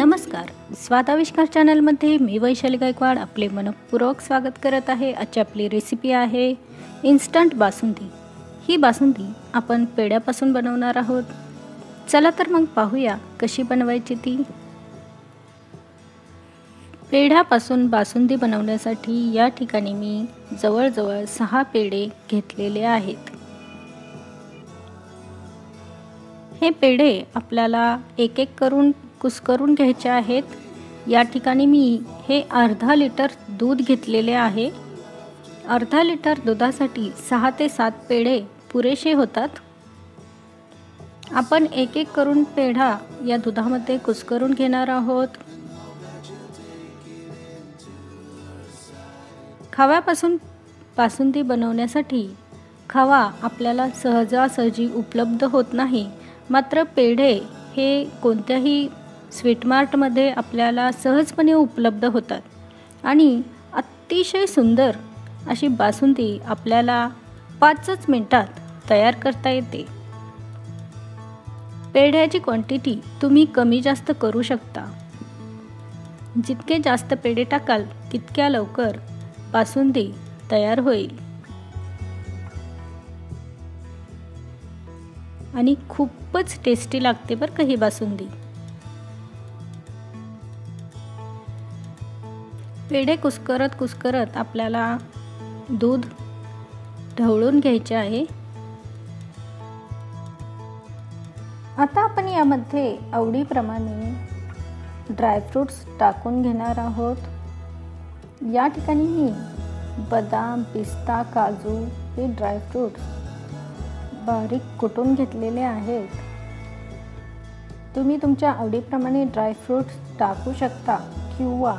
नमस्कार. स्वादाविष्कार चॅनलमध्ये मी वैशाली गायकवाड आपले मनपूर्वक स्वागत करत आहे. आजची आपली रेसिपी आहे इन्स्टंट बासुंदी. ही बासुंदी आपण पेड्यापासून बनवणार आहोत. चला तर मग पाहूया कशी बनवायची ती. पेढ्यापासून बासुंदी बनवण्यासाठी या ठिकाणी मी जवळजवळ सहा पेढे घेतलेले आहेत. हे पेढे आपल्याला एक एक करून कुस्करून घ्यायचे आहेत. या ठिकाणी मी हे अर्धा लिटर दूध घेतलेले आहे. अर्धा लिटर दुधासाठी सहा ते सात पेढे पुरेसे होतात. आपण एक एक करून पेढा या दुधामध्ये कुस्करून घेणार आहोत. खव्यापासून बासुंदी बनवण्यासाठी खवा आपल्याला सहजासहजी उपलब्ध होत नाही. मात्र पेढे हे कोणत्याही स्वीटमार्टमध्ये आपल्याला सहजपणे उपलब्ध होतात. आणि अतिशय सुंदर अशी बासुंदी आपल्याला पाचच मिनटात तयार करता येते. पेढ्याची क्वांटिटी तुम्ही कमी जास्त करू शकता. जितके जास्त पेढे टाकाल तितक्या लवकर बासुंदी तयार होईल. आणि खूपच टेस्टी लागते बरं का ही बासुंदी. पेढे कुस्करत कुस्करत आपल्याला दूध ढवळून घ्यायचे आहे. आता आपण यामध्ये आवडीप्रमाणे ड्रायफ्रूट्स टाकून घेणार आहोत. या ठिकाणी मी बदाम पिस्ता काजू हे ड्रायफ्रूट्स बारीक कुटून घेतलेले आहेत. तुम्ही तुमच्या आवडीप्रमाणे ड्रायफ्रूट्स टाकू शकता किंवा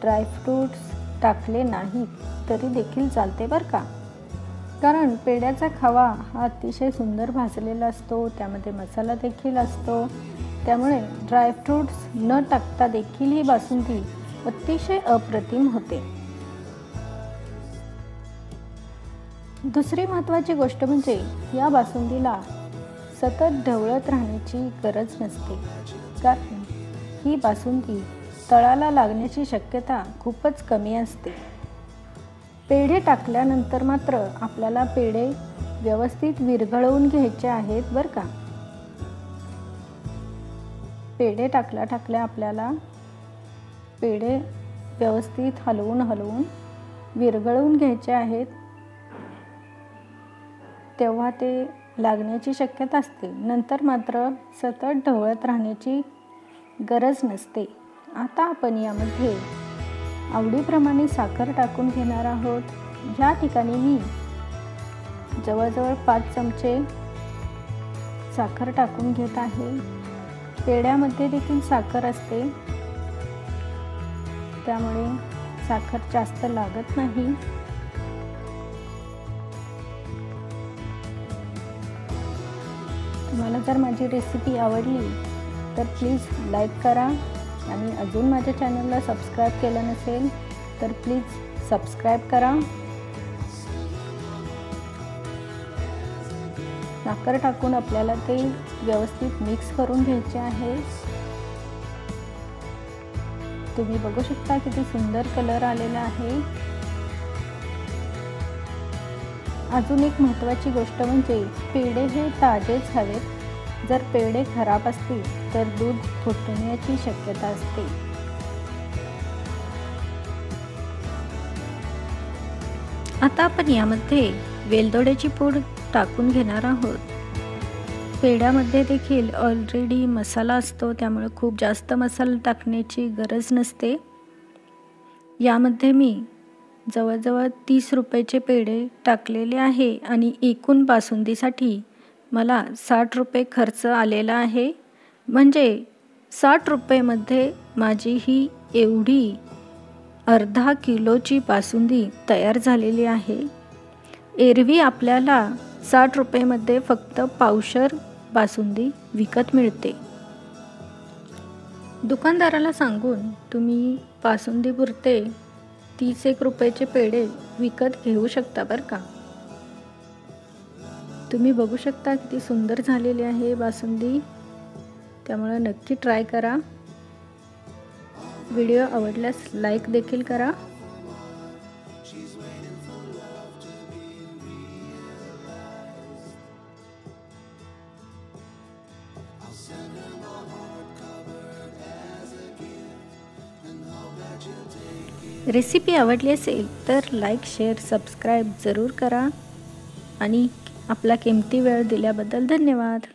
ड्रायफ्रूट्स टाकले नाहीत तरी देखील चालते बरं का? कारण पेड्याचा खवा हा अतिशय सुंदर भाजलेला असतो त्यामध्ये मसाला देखील असतो. त्यामुळे ड्रायफ्रूट्स न टाकता देखील ही बासुंदी अतिशय अप्रतिम होते. दुसरी महत्त्वाची गोष्ट म्हणजे या बासुंदीला सतत ढवळत राहण्याची गरज नसते. कारण ही बासुंदी तळाला लागण्याची शक्यता खूपच कमी असते. पेढे टाकल्यानंतर मात्र आपल्याला पेढे व्यवस्थित विरघळवून घ्यायचे आहेत बरं का? पेढे टाकल्या टाकल्या आपल्याला पेढे व्यवस्थित हलवून हलवून विरघळवून घ्यायचे आहेत. तेव्हा ते लागण्याची शक्यता असते. नंतर मात्र सतत ढवळत राहण्याची गरज नसते. आता आपण यामध्ये आवडीप्रमाणे साखर टाकून घेणार आहोत. या ठिकाणी मी जवळजवळ पाच चमचे साखर टाकून घेत आहे. पेड्यामध्ये देखील साखर असते. त्यामुळे साखर जास्त लागत नाही. तुम्हाला जर माझी रेसिपी आवडली तर प्लीज लाईक करा. आणि अजून माझ्या चॅनलला सबस्क्राईब केलं नसेल तर प्लीज सबस्क्राईब करा. साखर टाकून आपल्याला ते व्यवस्थित मिक्स करून घ्यायचे आहे. तुम्ही बघू शकता किती सुंदर कलर आलेला आहे. अजून एक महत्त्वाची गोष्ट म्हणजे पेढे हे ताजेच हवेत. जर पेढे खराब असतील तर दूध फुटण्याची शक्यता असते. आता आपण यामध्ये वेलदोड्याची पूड टाकून घेणार आहोत. पेढ्यामध्ये देखील ऑलरेडी मसाला असतो त्यामुळे खूप जास्त मसाला टाकण्याची गरज नसते. यामध्ये मी जवळजवळ तीस रुपयाचे पेढे टाकलेले आहे आणि एकूण बासुंदीसाठी मला साठ रुपये खर्च आलेला आहे. म्हणजे साठ रुपयेमध्ये माझी ही एवढी अर्धा किलोची बासुंदी तयार झालेली आहे. एरवी आपल्याला साठ रुपयेमध्ये फक्त पावशर बासुंदी विकत मिळते. दुकानदाराला सांगून तुम्ही बासुंदीपुरते तीस एक रुपयाचे पेढे विकत घेऊ शकता बरं का? तुम्ही बघू शकता किती सुंदर झालेली आहे बासुंदी. त्यामुळे नक्की ट्राय करा. व्हिडिओ आवडल्यास लाईक देखील करा. रेसिपी आवडली असेल तर लाईक शेअर सबस्क्राईब जरूर करा. आणि आपला किमती वेळ दिल्याबद्दल धन्यवाद.